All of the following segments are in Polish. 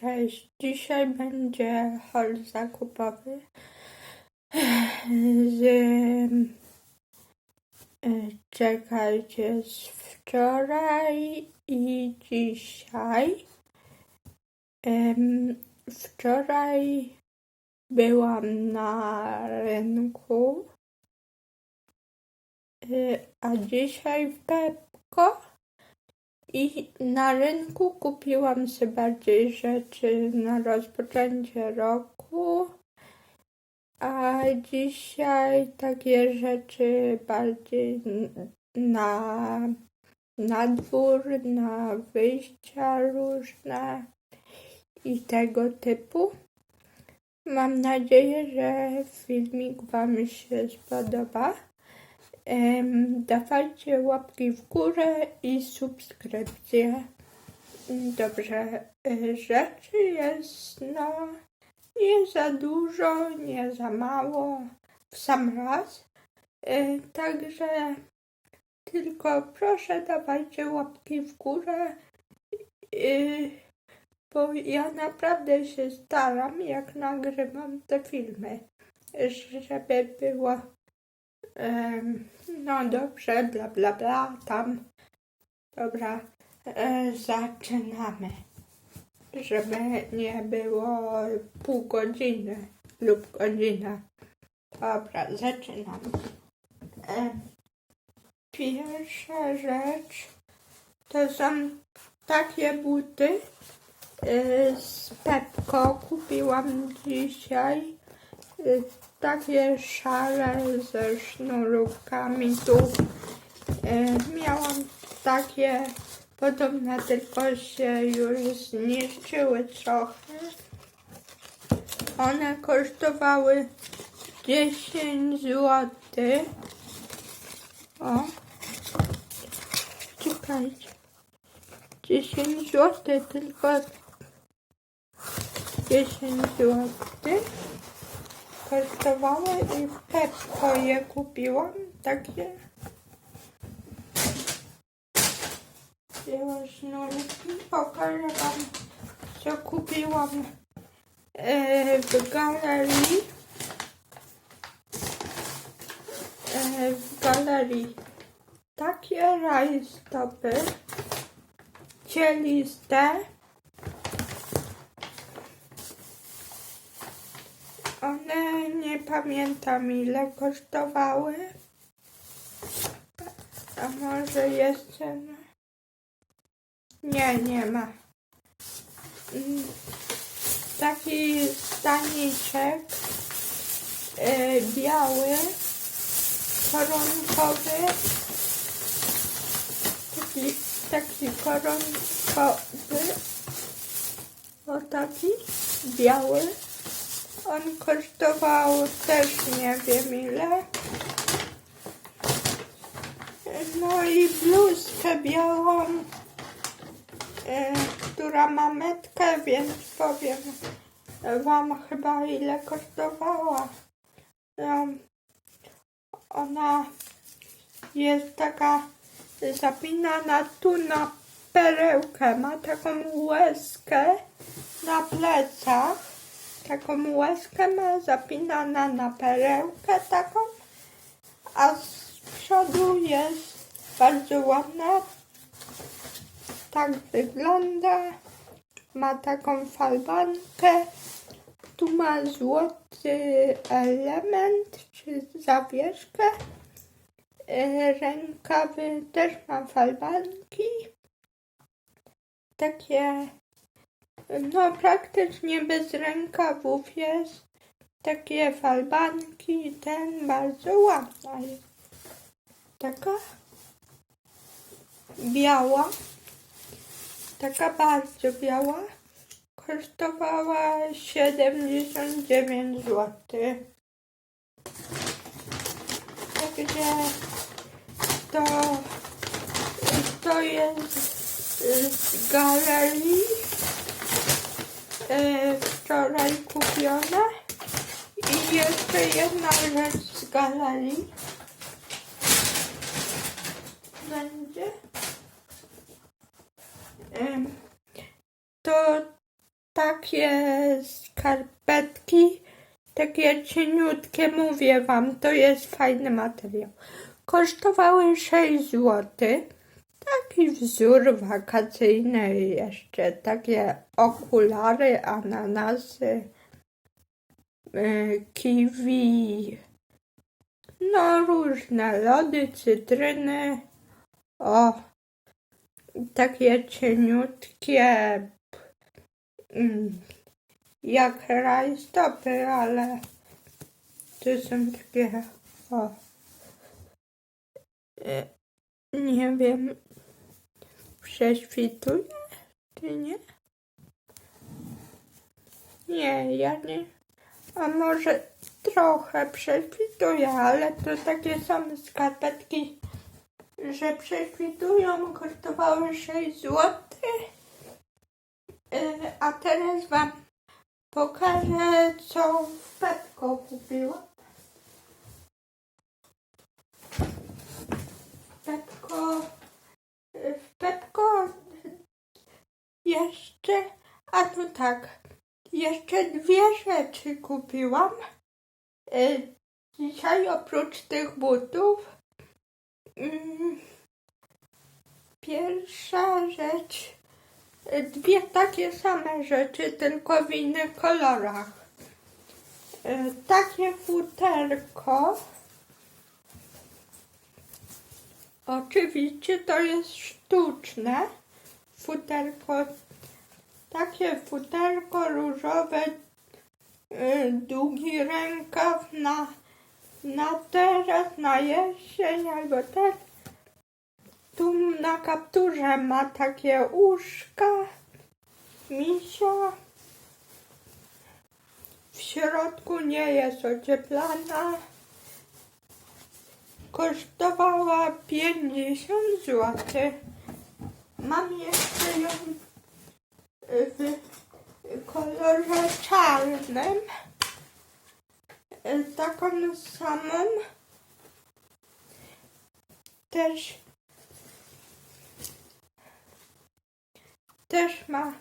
Cześć, dzisiaj będzie haul zakupowy z e, czekajcie z wczoraj i dzisiaj. Wczoraj byłam na rynku, e, a dzisiaj w Pepko. I na rynku kupiłam sobie bardziej rzeczy na rozpoczęcie roku, a dzisiaj takie rzeczy bardziej na, na dwór, na wyjścia różne i tego typu. Mam nadzieję, że filmik Wam się spodoba. Dawajcie łapki w górę i subskrypcje. Dobrze, e, rzeczy jest no nie za dużo, nie za mało, w sam raz. E, Także tylko proszę dawajcie łapki w górę, e, bo ja naprawdę się staram, jak nagrywam te filmy, żeby było no dobrze, bla bla bla, tam. Dobra, e, zaczynamy. Żeby nie było pół godziny lub godzina. Dobra, zaczynamy. E, pierwsza rzecz to są takie buty e, z Pepko. Kupiłam dzisiaj e, takie szare ze sznurówkami tu. E, miałam takie podobne, tylko się już zniszczyły trochę. One kosztowały 10 zł. O, czekajcie. 10 zł, tylko 10 zł kosztowały i w Pepko je kupiłam, takie białe sznurki. Pokażę wam, co kupiłam e, w galerii. E, w galerii takie rajstopy cieliste. One nie pamiętam ile kosztowały. A może jeszcze. Nie, nie ma. Mm, Taki staniczek e, biały, koronkowy. Taki, taki koronkowy. O taki biały. On kosztował też nie wiem ile. No i bluzkę białą, e, która ma metkę, więc powiem wam chyba ile kosztowała. No, ona jest taka zapinana tu na perełkę, ma taką łezkę na plecach taką łezkę ma zapinana na perełkę taką, a z przodu jest bardzo ładna. Tak wygląda. Ma taką falbankę. Tu ma złoty element czy zawieszkę. E, Rękawy też ma falbanki. Takie no praktycznie bez rękawów jest. Takie falbanki, ten bardzo ładna jest. Taka biała, taka bardzo biała, kosztowała 79 zł. Także to, to jest z galerii e, wczoraj kupione. I jeszcze jedna rzecz z galerii. Będzie. To takie skarpetki, takie cieniutkie, mówię wam, to jest fajny materiał. Kosztowały 6 zł. Taki wzór wakacyjny jeszcze, takie okulary, ananasy, y, kiwi, no różne lody, cytryny, o, takie cieniutkie, mm, jak rajstopy, ale to są takie, o, e, nie wiem, prześwituje, czy nie? Nie, ja nie, a może trochę prześwituje, ale to takie same skarpetki, że prześwitują, kosztowały 6 zł. A teraz Wam pokażę, co w Pepko kupiłam. Pepko, w Pepko jeszcze, a tu tak, jeszcze dwie rzeczy kupiłam. E, Dzisiaj oprócz tych butów mm, pierwsza rzecz e, dwie takie same rzeczy, tylko w innych kolorach. E, Takie futerko. Oczywiście to jest sztuczne futerko. Takie futerko różowe y, długi rękaw na, na teraz, na jesień albo tak. Tu na kapturze ma takie uszka, misia. W środku nie jest ocieplana. Kosztowała 50 zł. Mam jeszcze ją w kolorze czarnym. E, Taką samą. Też też ma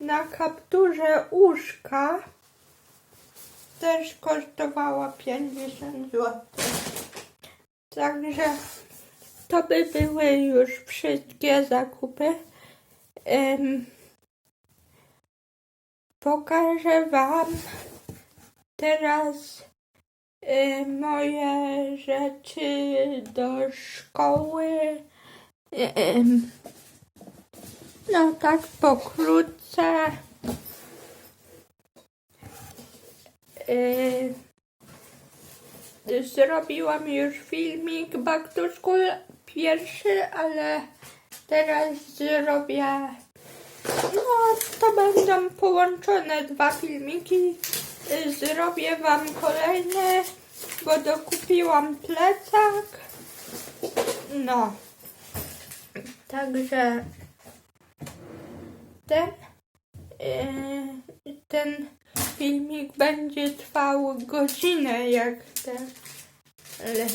na kapturze uszka. Też kosztowała 50 zł. Także to by były już wszystkie zakupy. Em, pokażę Wam teraz y, moje rzeczy do szkoły. Em, no tak pokrótce. Y, Zrobiłam już filmik Back to School pierwszy, ale teraz zrobię. No, to będą połączone dwa filmiki. Y, Zrobię Wam kolejne, bo dokupiłam plecak. No, także ten, y, ten filmik będzie trwał godzinę, jak ten. Ale...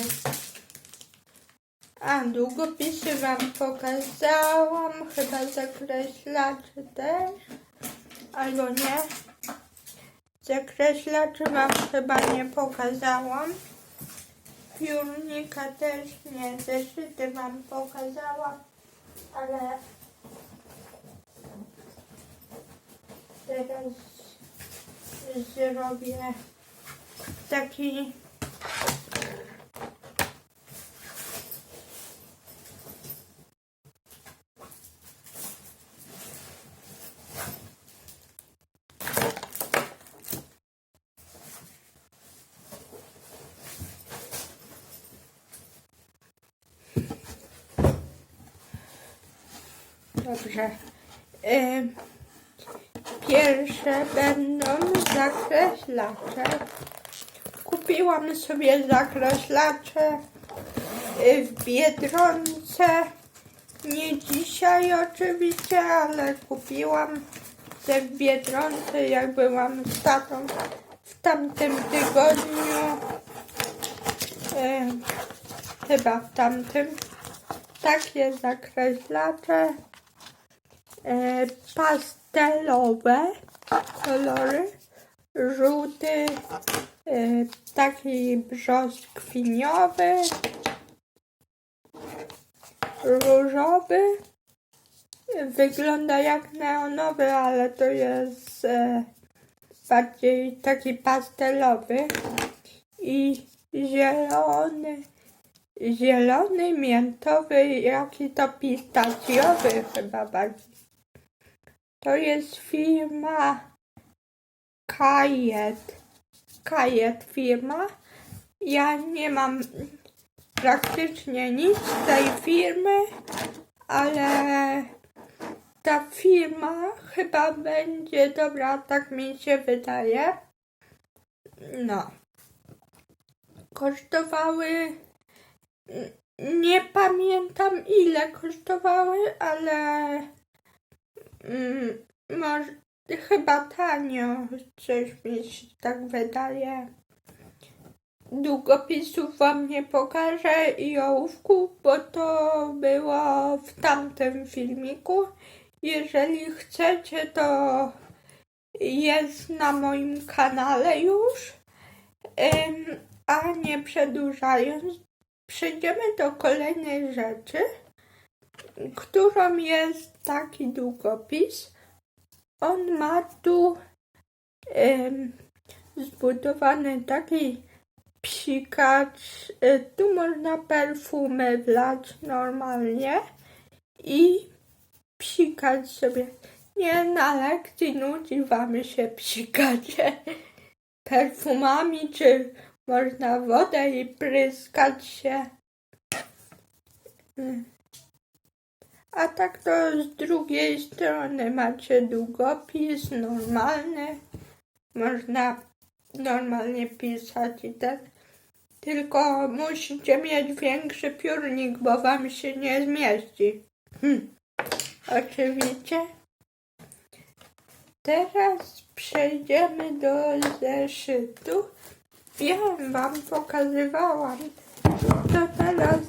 A, długopisy Wam pokazałam, chyba zakreślacze też, albo nie. Zakreślaczy Wam chyba nie pokazałam. Piórnika też nie, zeszyty Wam pokazałam, ale teraz zrobię taki Dobrze. Pierwsze będą zakreślacze. Kupiłam sobie zakreślacze y, w Biedronce. Nie dzisiaj oczywiście, ale kupiłam te w Biedronce, jak byłam z tatą w tamtym tygodniu. Y, chyba w tamtym. Takie zakreślacze e, pastelowe. kolory. Żółty, y, taki brzoskwiniowy, różowy. Wygląda jak neonowy, ale to jest e, bardziej taki pastelowy. I zielony, zielony, miętowy, jaki to pistacjowy chyba bardziej. To jest firma Kajet. Kajet firma. Ja nie mam praktycznie nic z tej firmy, ale ta firma chyba będzie dobra, tak mi się wydaje. No. Kosztowały. Nie pamiętam ile kosztowały, ale. Mm, może, chyba tanio, coś mi się tak wydaje. Długopisów wam nie pokażę i ołówków, bo to było w tamtym filmiku. Jeżeli chcecie, to jest na moim kanale już. A nie przedłużając, przejdziemy do kolejnej rzeczy, którą jest taki długopis. On ma tu zbudowany taki psikacz. Y, Tu można perfumy wlać normalnie i psikać sobie. Nie na lekcji nudzi wam się psikać perfumami, czy można wodę i pryskać się. Mm. A tak to z drugiej strony macie długopis normalny. Można normalnie pisać i tak. Tylko musicie mieć większy piórnik, bo wam się nie zmieści. Hm. Oczywiście. Teraz przejdziemy do zeszytu. Ja wam pokazywałam. To teraz,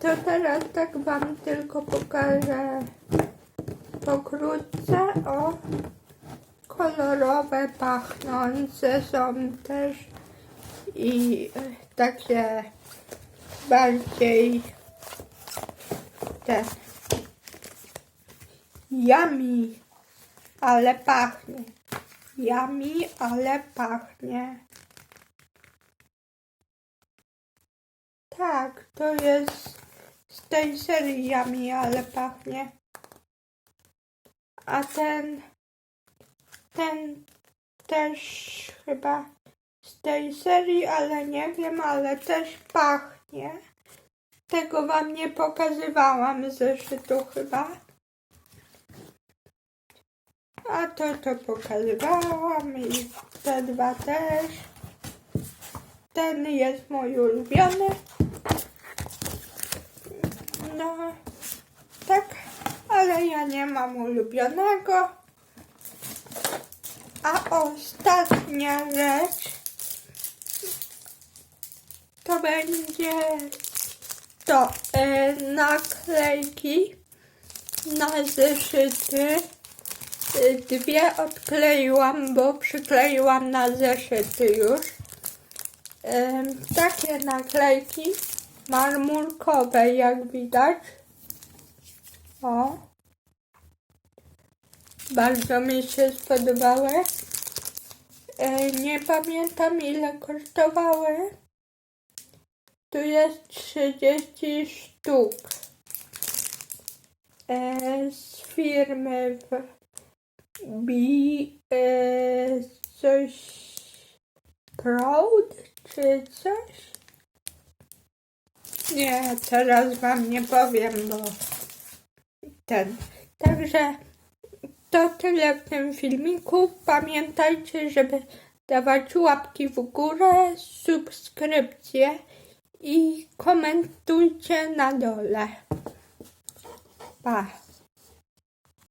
to teraz tak wam tylko pokażę pokrótce. O, kolorowe, pachnące są też i e, takie bardziej te yummy, ale pachnie. Yummy, ale pachnie. Tak, to jest z tej serii Yummy, ale pachnie. A ten, ten też chyba z tej serii, ale nie wiem, ale też pachnie. Tego wam nie pokazywałam zeszytu chyba. A to to pokazywałam i te dwa też. Ten jest mój ulubiony. No, tak, ale ja nie mam ulubionego. A ostatnia rzecz to będzie to e, naklejki na zeszyty. E, Dwie odkleiłam, bo przykleiłam na zeszyty już. E, takie naklejki marmurkowe, jak widać. O. Bardzo mi się spodobały. E, nie pamiętam ile kosztowały. Tu jest 30 sztuk. E, z firmy Bi e, coś Proud czy coś? Nie, teraz wam nie powiem, bo ten. Także to tyle w tym filmiku. Pamiętajcie, żeby dawać łapki w górę, subskrypcje i komentujcie na dole. Pa!